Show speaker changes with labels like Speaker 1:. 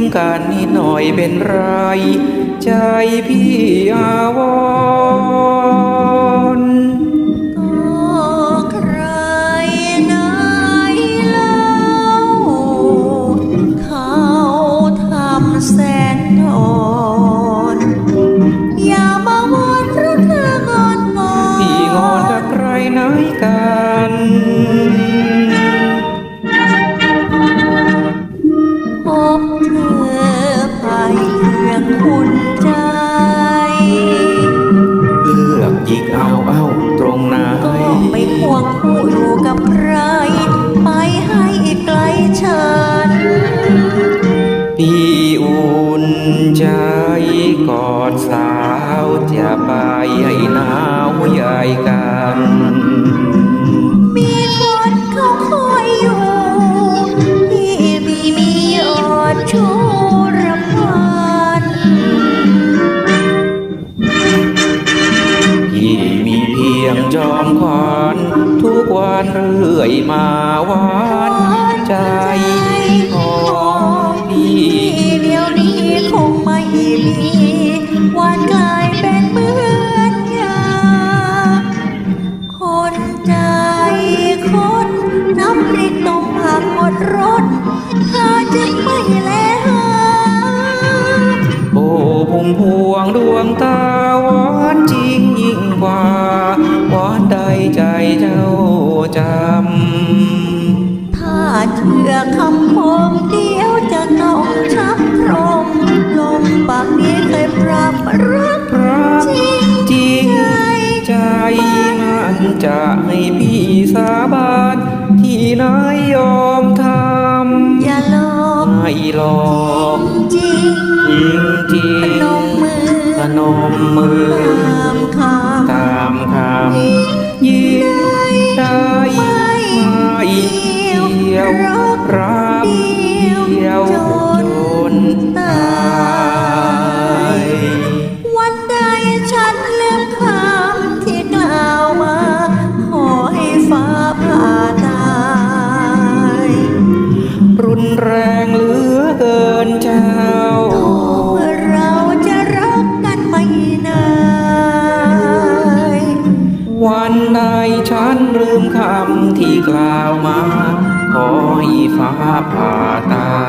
Speaker 1: มกันนิดหน่อยเป็นไร ใจพี่อาวรณ์
Speaker 2: ก็ใครไหนเล่าเขาทำแสนทอนอย่ามาวอนเพราะเธองอนงอนพี่งอนกับ
Speaker 1: ใครไหนกัน
Speaker 2: บเธอไปเรื่องคุณใจ
Speaker 1: เลือกหยิกเอาเอาตรงไหนก็ไปคว
Speaker 2: งคู่อยู่กับใคร ไปให้ไกลฉัน
Speaker 1: พี่อุ่นใจกอดสาวจะไปให้หนาวใหญ่กัน พี่มีเพียงจอมขวัญทุกวันเรื่อยมาหวานใจ
Speaker 2: เชื่อคำพมเดียวจะต้องชักพรมลมปากนี้เคยปรับรัก
Speaker 1: รักจริงจริงใจมันจะให้พี่สาบานที่นายยอมทำอย่
Speaker 2: าหลอกไ
Speaker 1: ม่หลอก
Speaker 2: จริงจริ
Speaker 1: งจริพงนมม
Speaker 2: ือพ
Speaker 1: นมมือ
Speaker 2: กรา
Speaker 1: ในฉันลืมคำที่กล่าวมา ขอให้ฟ้าผ่าตา